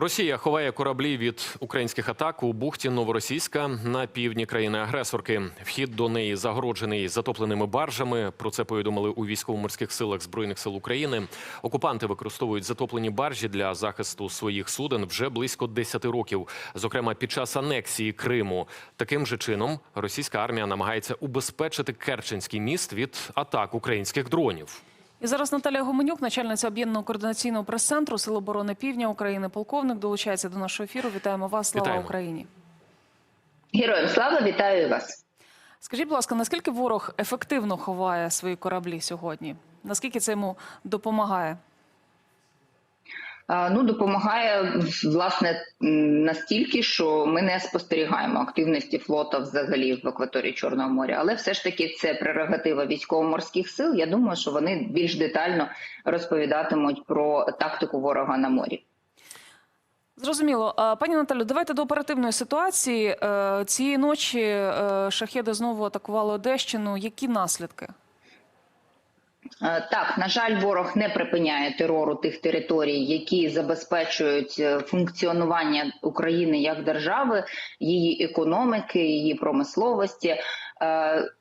Росія ховає кораблі від українських атак у бухті Новоросійська на півдні країни-агресорки. Вхід до неї загороджений затопленими баржами. Про це повідомили у військово-морських силах збройних сил України. Окупанти використовують затоплені баржі для захисту своїх суден вже близько 10 років. Зокрема, під час анексії Криму. Таким же чином російська армія намагається убезпечити Керченський міст від атак українських дронів. І зараз Наталія Гуменюк, начальниця об'єднаного координаційного прес-центру Сил оборони Півдня України, полковник, долучається до нашого ефіру. Вітаємо вас. Слава Вітаємо. Україні. Героям слава, вітаю вас. Скажіть, будь ласка, наскільки ворог ефективно ховає свої кораблі сьогодні? Наскільки це йому допомагає? А, Ну, допомагає власне настільки, що ми не спостерігаємо активності флота взагалі в акваторії Чорного моря. Але все ж таки це прерогатива військово-морських сил. Я думаю, що вони більш детально розповідатимуть про тактику ворога на морі. Зрозуміло. Пані Наталю, давайте до оперативної ситуації. Е, Цієї ночі е, шахеди знову атакували Одещину. Які наслідки? Е, Так, на жаль, ворог не припиняє терору тих територій, які забезпечують е, функціонування України як держави, її економіки, її промисловості.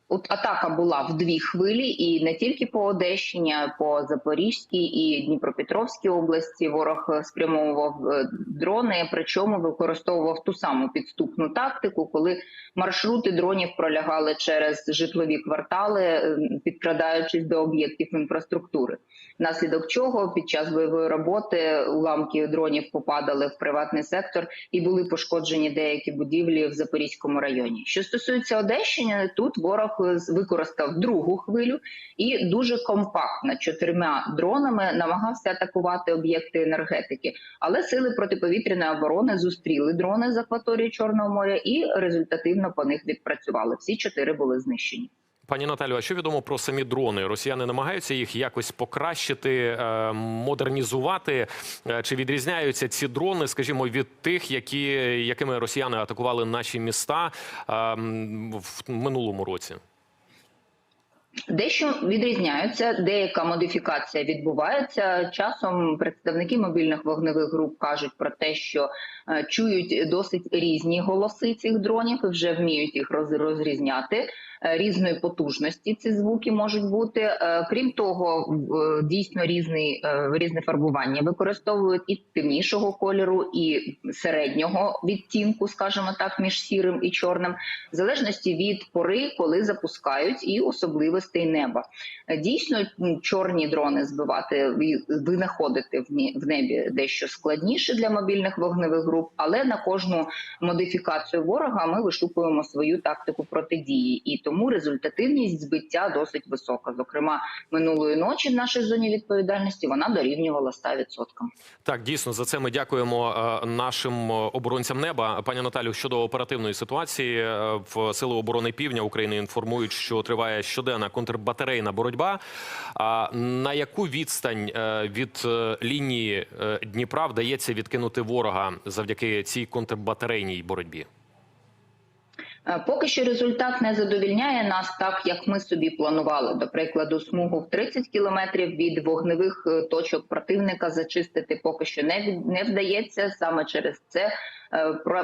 От атака була в дві хвилі, і не тільки по Одещині, а по Запорізькій і Дніпропетровській області. Ворог е, спрямовував е, дрони, причому використовував ту саму підступну тактику, коли маршрути дронів пролягали через житлові квартали, е, підкрадаючись до об'єктів інфраструктури. Внаслідок чого під час бойової роботи уламки дронів попадали в приватний сектор і були пошкоджені деякі будівлі в Запорізькому районі. Що стосується Одещини, тут ворог використав другу хвилю і дуже компактно чотирма дронами намагався атакувати об'єкти енергетики. Але сили протиповітряної оборони зустріли дрони з акваторії Чорного моря і результативно по них відпрацювали. Всі чотири були знищені. Пані Наталю, а що відомо про самі дрони? Росіяни намагаються їх якось покращити, е, модернізувати? Е, Чи відрізняються ці дрони, скажімо, від тих, які, якими росіяни атакували наші міста е, в минулому році? Дещо відрізняються, деяка модифікація відбувається. Часом представники мобільних вогневих груп кажуть про те, що чують досить різні голоси цих дронів і вже вміють їх роз- розрізняти. Е, Різної потужності ці звуки можуть бути. Е, Крім того, е, дійсно різний е, різне фарбування використовують і темнішого кольору, і середнього відтінку, скажімо так, між сірим і чорним, в залежності від пори, коли запускають, і особливостей неба. Дійсно, чорні дрони збивати винаходити в небі дещо складніше для мобільних вогневих груп, але на кожну модифікацію ворога ми вишукуємо свою тактику протидії, і тому результативність збиття досить висока. Зокрема, минулої ночі в нашій зоні відповідальності вона дорівнювала 100%. Так, дійсно, за це ми дякуємо е, нашим е, оборонцям неба. Пані Наталю, щодо оперативної ситуації е, в Сили оборони Півдня України інформують, що триває щоденна контрбатарейна боротьба. А на яку відстань від лінії Дніпра вдається відкинути ворога завдяки цій контрбатарейній боротьбі? Е, Поки що результат не задовільняє нас так, як ми собі планували. До прикладу, смугу в 30 кілометрів від вогневих е, точок противника зачистити поки що не не вдається. Саме через це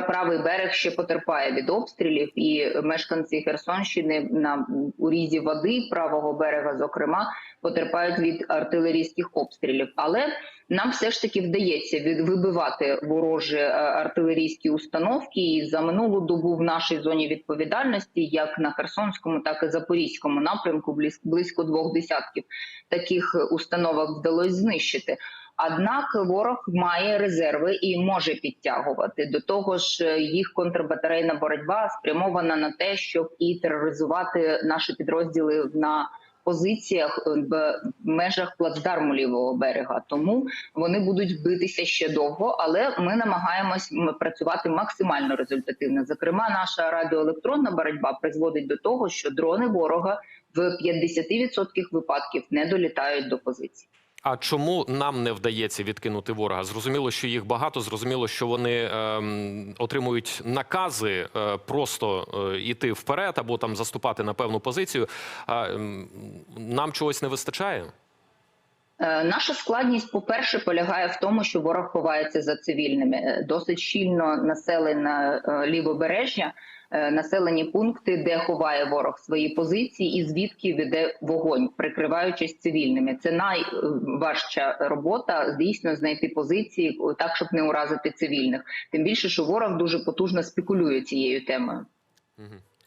правий берег ще потерпає від обстрілів, і мешканці Херсонщини на у різі води правого берега, зокрема, потерпають від артилерійських обстрілів. Але нам все ж таки вдається вибивати ворожі е, артилерійські установки. І за минулу добу в нашій зоні відповідальності, як на Херсонському, так і Запорізькому напрямку, близь- близько двох десятків таких е, установок вдалося знищити. Однак ворог має резерви і може підтягувати до того ж, їх контрбатарейна боротьба спрямована на те, щоб і тероризувати наші підрозділи на позиціях е, в межах плацдарму лівого берега. Тому вони будуть битися ще довго, але ми намагаємось працювати максимально результативно. Зокрема, наша радіоелектронна боротьба призводить до того, що дрони ворога в 50% випадків не долітають до позицій. А чому нам не вдається відкинути ворога? Зрозуміло, що їх багато. Зрозуміло, що вони ем, отримують накази е, просто е, йти вперед або там заступати на певну позицію. Е, е, нам чогось не вистачає? Е, Наша складність, по-перше, полягає в тому, що ворог ховається за цивільними. Е, Досить щільно населене е, лівобережжя, населені пункти, де ховає ворог свої позиції, і звідки веде вогонь, прикриваючись цивільними. Це найважча робота дійсно знайти позиції так, щоб не уразити цивільних. Тим більше, що ворог дуже потужно спекулює цією темою.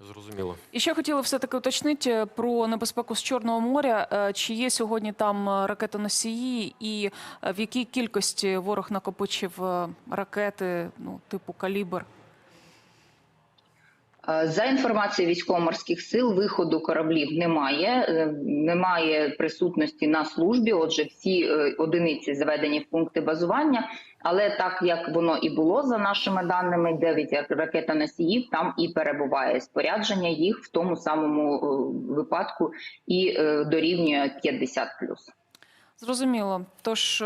Зрозуміло. І ще хотіла все таки уточнити про небезпеку з Чорного моря. Е, Чи є сьогодні там е, ракетоносії, і е, в якій кількості ворог накопичив е, ракети, ну типу калібр? Е, За інформацією військово-морських сил, виходу кораблів немає, е, немає присутності на службі. Отже, всі е, одиниці заведені в пункти базування. Але так як воно і було за нашими даними, 9 ракетоносіїв там і перебуває спорядження їх в тому самому випадку і дорівнює 50+. Зрозуміло. Тож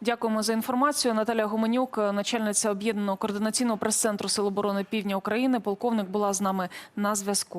дякуємо за інформацію. Наталя Гуменюк, е, начальниця об'єднаного координаційного прес-центру Сил оборони Півдня України, полковник була з нами на зв'язку.